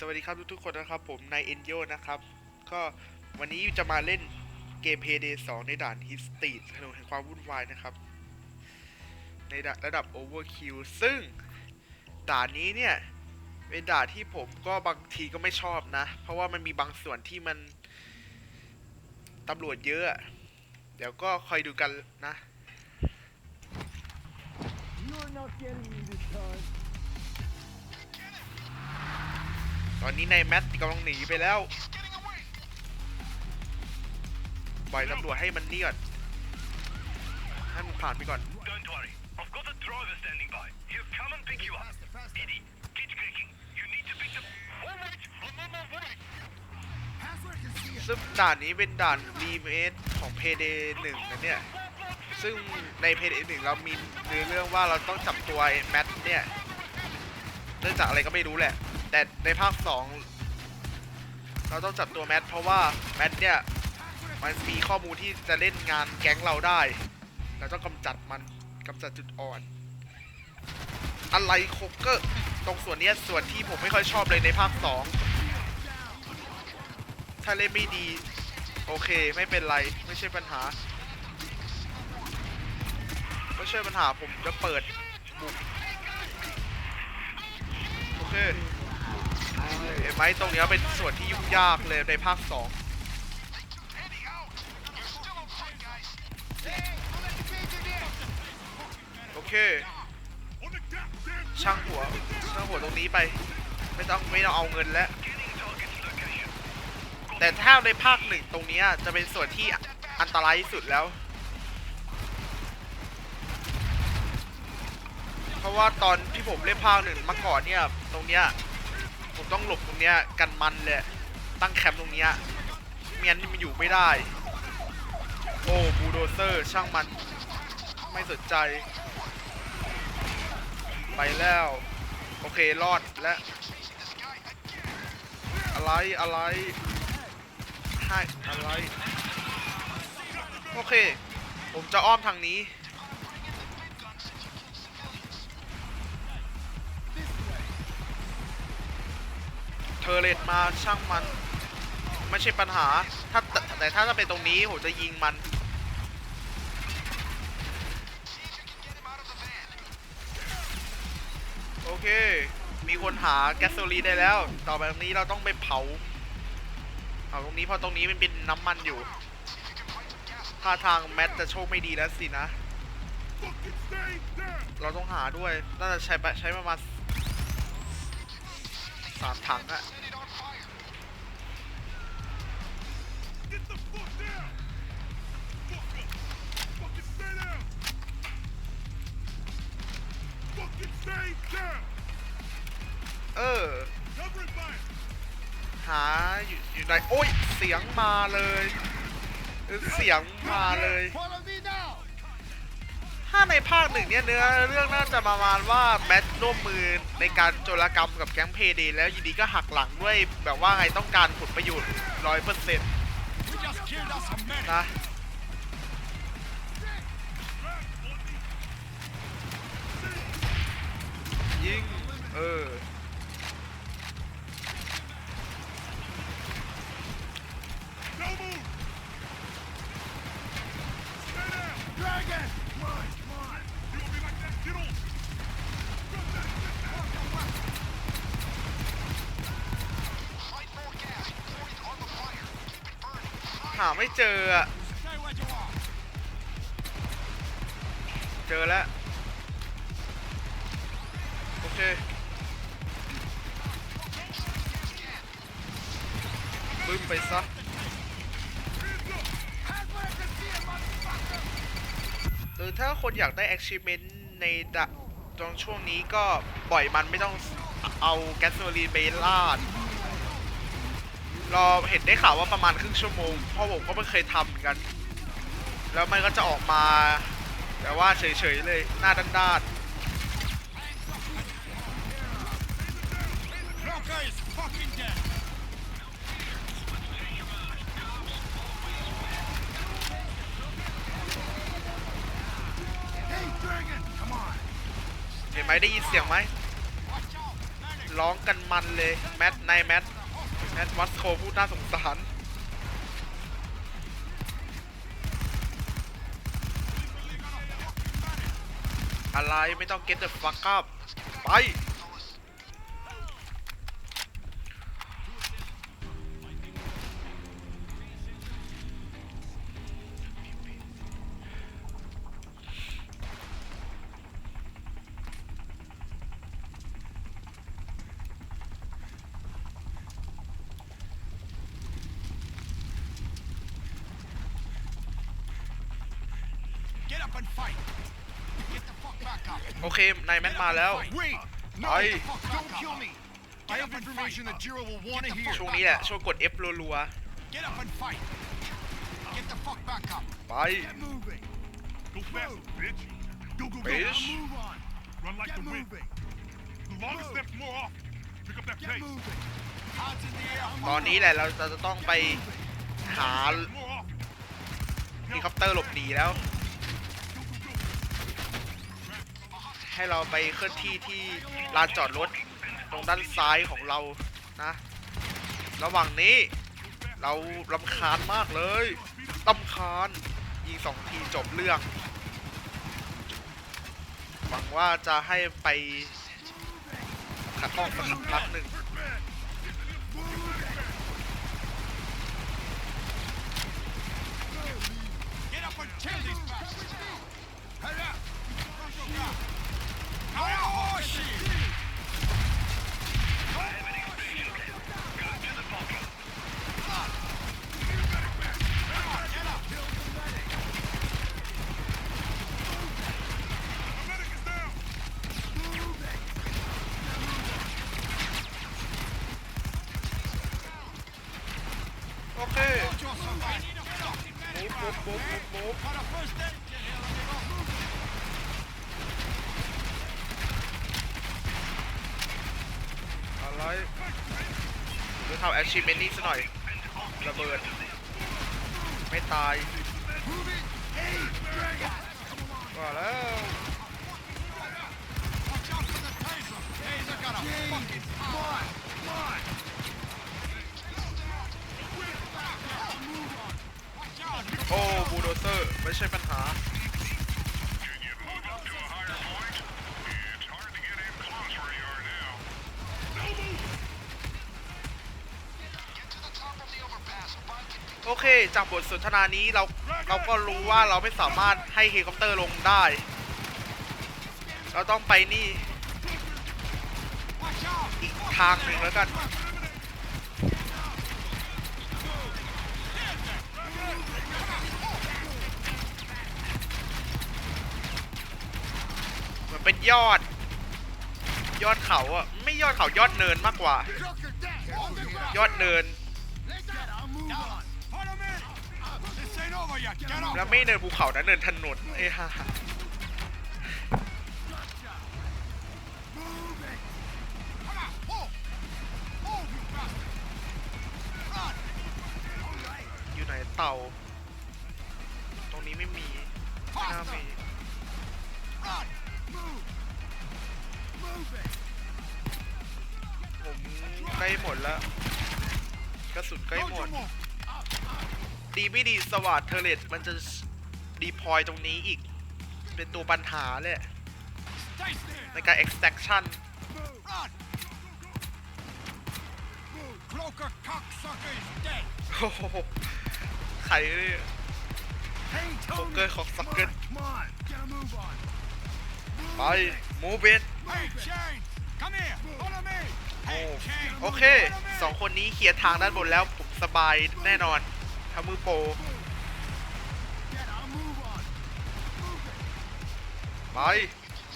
สวัสดีครับทุกๆคนนะครับผมนายเอ็นโยนะครับ ก็วันนี้จะมาเล่นเกม Payday 2ในด่านฮิสตีถนนแห่งความวุ่นวายนะครับ ในระดับ Overkill ซึ่งด่านนี้เนี่ย เป็นด่านที่ผมก็บางทีก็ไม่ชอบนะ เพราะว่ามันมีบางส่วนที่มันตำรวจเยอะอะเดี๋ยวก็คอยดูกันนะ You're not getting me this time. อนนี้นายแมทกำลังหนีไปแล้วปล่อยตำรวจให้มันนี่ก่อนให้มันผ่านไปก่อน Don't worry. I've got a driver standing by. He'll come and pick you up. Eddie, keep clicking. You need to pick the... Wait, wait, I'm on my way. ซึ่งด่านนี้เป็นด่านรีเมคของ Payday 1นะเนี่ย ซึ่งใน Payday 1เรามีเนื้อเรื่องว่าเราต้องจับตัวไอ้แมทเนี่ย เนื่องจากอะไรก็ไม่รู้แหละ แต่ในภาค2เราต้องจับตัวแมทเพราะว่าแมทเนี่ยมันมีข้อมูลที่จะเล่นงานแก๊งเราได้ เราต้องกำจัดมันกำจัดจุดอ่อน อะไรโคกเกอร์ตรงส่วนเนี้ยส่วนที่ผมไม่ค่อยชอบเลยในภาค2ถ้าเล่นไม่ดี โอเคไม่เป็นไรไม่ใช่ปัญหา ไม่ใช่ปัญหาผมจะเปิดบุกโอเค เห็นไหมตรงนี้เป็นส่วนที่ยุ่งยากเลยในภาค 2 โอเค ช่างหัว ช่างหัวตรงนี้ไป ไม่ต้องไม่ต้องเอาเงินแล้ว แต่ถ้าในภาคหนึ่งตรงนี้จะเป็นส่วนที่อันตรายที่สุดแล้ว เพราะว่าตอนที่ผมเล่นภาคหนึ่งมาก่อนเนี่ย ตรงเนี้ย ผมต้องหลบตรงเนี้ยกันมันเลยตั้งแคมป์ตรงเนี้ยเมียนนี่มันอยู่ไม่ได้ โอ้บูโดเซอร์ช่างมัน ไม่สนใจ ไปแล้ว โอเครอดและ อะไรอะไรให้อะไร โอเค ผมจะอ้อมทางนี้ ทอร์เลตมาช่างมัน ไม่ใช่ปัญหา ถ้าแต่ถ้าจะเป็นตรงนี้ผมจะยิงมัน โอเค มีคนหาแก๊สโซลีได้แล้ว ต่อไปตรงนี้เราต้องไปเผาเผาตรงนี้เพราะตรงนี้มันเป็นน้ำมันอยู่ท่าทางแมทจะโชคไม่ดีแล้วสินะ เราต้องหาด้วย น่าจะใช้ใช้ประมาณสามถังอะ เออ หาอยู่อยู่ไหนโอ้ย เสียงมาเลย เสียงมาเลยถ้าในภาคหนึ่งเนี่ยเนื้อเรื่องน่าจะประมาณว่าแมทร่วมมือในการโจรกรรมกับแก๊งเพเดแล้วยินดีก็หักหลังด้วยแบบว่าไงต้องการผลประโยชน์ร้อยเปอร์เซ็นต์นะิง เออ หาไม่เจออะเจอแล้ว เค บึ้มไปซะ หรือถ้าคนอยากได้ achievement ในตรงช่วงนี้ก็ปล่อยมันไม่ต้องเอาแก๊สโซลีนไปลาดรอเห็นได้ข่าวว่าประมาณครึ่งชั่วโมงพราะผมก็ไม่เคยทำเหมือนกัน แล้วมันก็จะออกมา แต่ว่าเฉยๆเลย หน้าด้านๆ Hey, Dragon. Come on. ๆ เห็นไหมได้ยินเสียงไหมร้องกันมันเลย แมทนายแมทแมทวัสโคพูดน่าสงสารอะไรไม่ต้อง get the fuck up ไป โอเคนายแมทมาแล้ว Wait. No, Aye. get the fuck Don't back kill up. me. Get I up have and information fight. that Jiro will want to Get the hear. ช่วงนี้แหละ ช่วงกด F รัว Get up and fight. Get the fuck back up. ๆไป Get moving. Go fast, bitch. Go, go, go. Bitch. Now move on. Run like Get the wind. moving. The longer steps more often. Pick up that Get pace. moving. Hands in the air. ตอนนี้แหละเราจะต้องไปหา More often. เฮลิคอปเตอร์หลบหนีแล้ว ให้เราไปเคลื่อนที่ที่ลานจอดรถตรงด้านซ้ายของเรานะ ระหว่างนี้เราลำคาญมากเลยลำคาญยิงสองทีจบเรื่อง หวังว่าจะให้ไปขัดข้องสักพักหนึ่ง อะไรหรือทำแอชชีเมนนี้ซะหน่อย ระเบิด ไม่ตายว่าแล้ว โอ้บูโดเซอร์ไม่ใช่ปัญหาโอเค จากบทสนทนานี้เราเราก็รู้ว่าเราไม่สามารถให้เฮลิคอปเตอร์ลงได้ เราต้องไปนี่ อีกทางหนึ่งแล้วกัน มัน เป็นยอด ยอดเขาอะไม่ยอดเขายอดเนินมากกว่า ยอดเนิน แล้วไม่เนินภูเขานะเนินถนนเอ้ฮ่าอยู่ไหนเต่า ตรงนี้ไม่มีหน้ามี ผมใกล้หมดแล้ว กระสุนใกล้หมด ดีไม่ดีสวัสดเทเลตมันจะดีพอยตรงนี้อีก เป็นตัวปัญหาเลยในการ extraction โอ้โหใครเนี่ยโคเกอร์ของสักเกิล ไป move it Hey, Chain. Come here. Follow me. Hey, move Chain. โอเคสองคนนี้เคลียร์ทางด้านบนแล้วผมสบายแน่นอนทำมือโปรไป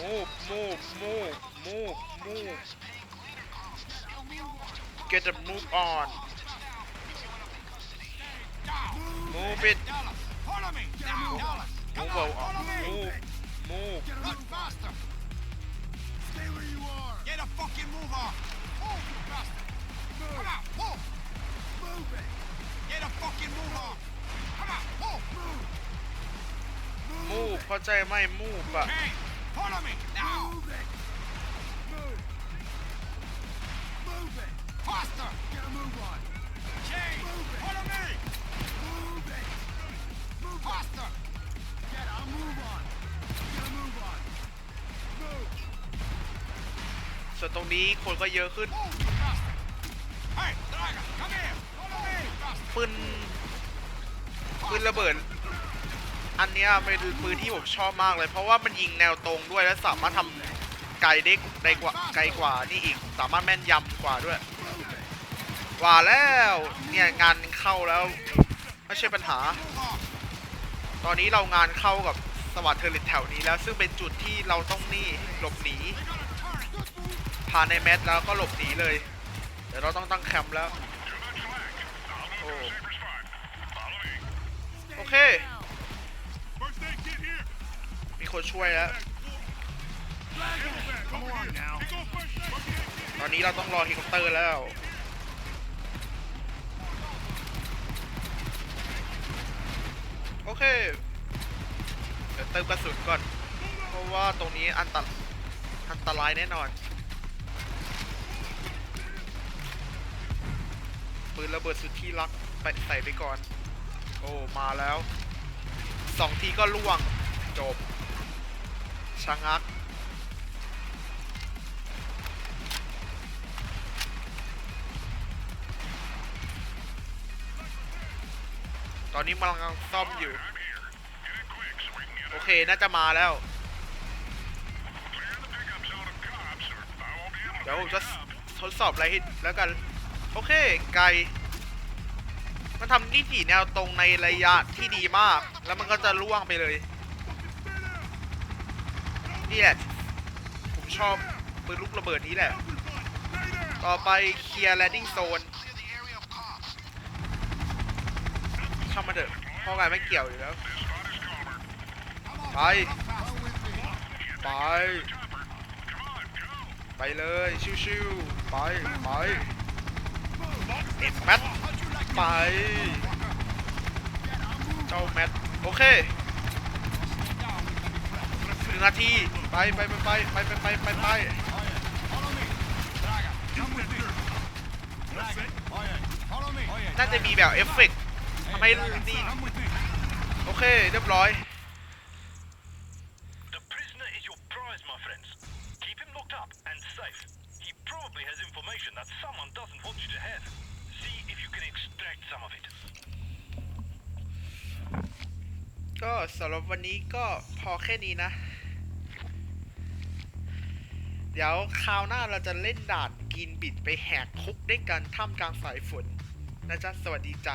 move move move move move get the move on move it Dallas. Follow me. Now, Dallas. Come move move. Get Run faster! Stay where you are! Get a fucking move on! Move, you bastard! Move. Come on, move! Move it! Get a fucking move on! Come on, move! Move! Move, move Okay, follow me, now! Move it! Move! Move it! Faster! Get a move on! Okay, move it. follow me! Move it! Move faster! It. ส่วนตรงนี้คนก็เยอะขึ้นปืนปืนระเบิด อันเนี้ยเป็นปืนที่ผมชอบมากเลย เพราะว่ามันยิงแนวตรงด้วยและสามารถทำไกลได้ไกลกว่าไกลกว่านี่อีกสามารถแม่นยำกว่าด้วยว่าแล้วเนี่ยงานเข้าแล้วไม่ใช่ปัญหา ตอนนี้เรางานเข้ากับสวัสดิ์เทอร์ริทแถวนี้แล้ว ซึ่งเป็นจุดที่เราต้องนี่หลบหนี move. ผ่านในแมทแล้วก็หลบหนีเลย เดี๋ยวเราต้องตั้งแคมป์แล้ว โอ้โอเค มีคนช่วยแล้ว ตอนนี้เราต้องรอเฮลิคอปเตอร์แล้วโอเค เดี๋ยวเติมกระสุนก่อน เพราะว่าตรงนี้อันตรอันตรายแน่นอน ปืนระเบิดสุดที่รักไปใส่ไปก่อน โอ้มาแล้วสองทีก็ล่วงจบชะงักตอนนี้มันกำลังซ่อมอยู่ โอเค น่าจะมาแล้ว เดี๋ยวผมจะทดสอบอะไรให้แล้วกัน โอเค ไกล มันทำนิติแนวตรงในระยะที่ดีมาก แล้วมันก็จะล่วงไปเลย นี่แหละ ผมชอบปืนลูกระเบิดนี้แหละ ต่อไปเคลียร์แลนดิ้งโซนช่างมาเถอะพราะงานไม่เกี่ยวอยู่แล้ว ไป ไป ไปเลย ชิวๆ ไป ไป อ็ดแมทไป เจ้าแมทโอเคหนึ่งนาที ไปไปไปไปไปไปไปไปไป Follow me. Draga, come with me. Draga. Oh yeah. Follow me. Oh yeah. น่าจะมีแบบเอฟเฟกต์ทำให้ Draga, ดี come with me. โอเค เรียบร้อย ก็สำหรับวันนี้ก็พอแค่นี้นะ เดี๋ยวคราวหน้าเราจะเล่นด่านกินบิดไปแหกคุกด้วยกันท่ามกลางสายฝนนะจ๊ะ สวัสดีจ้ะ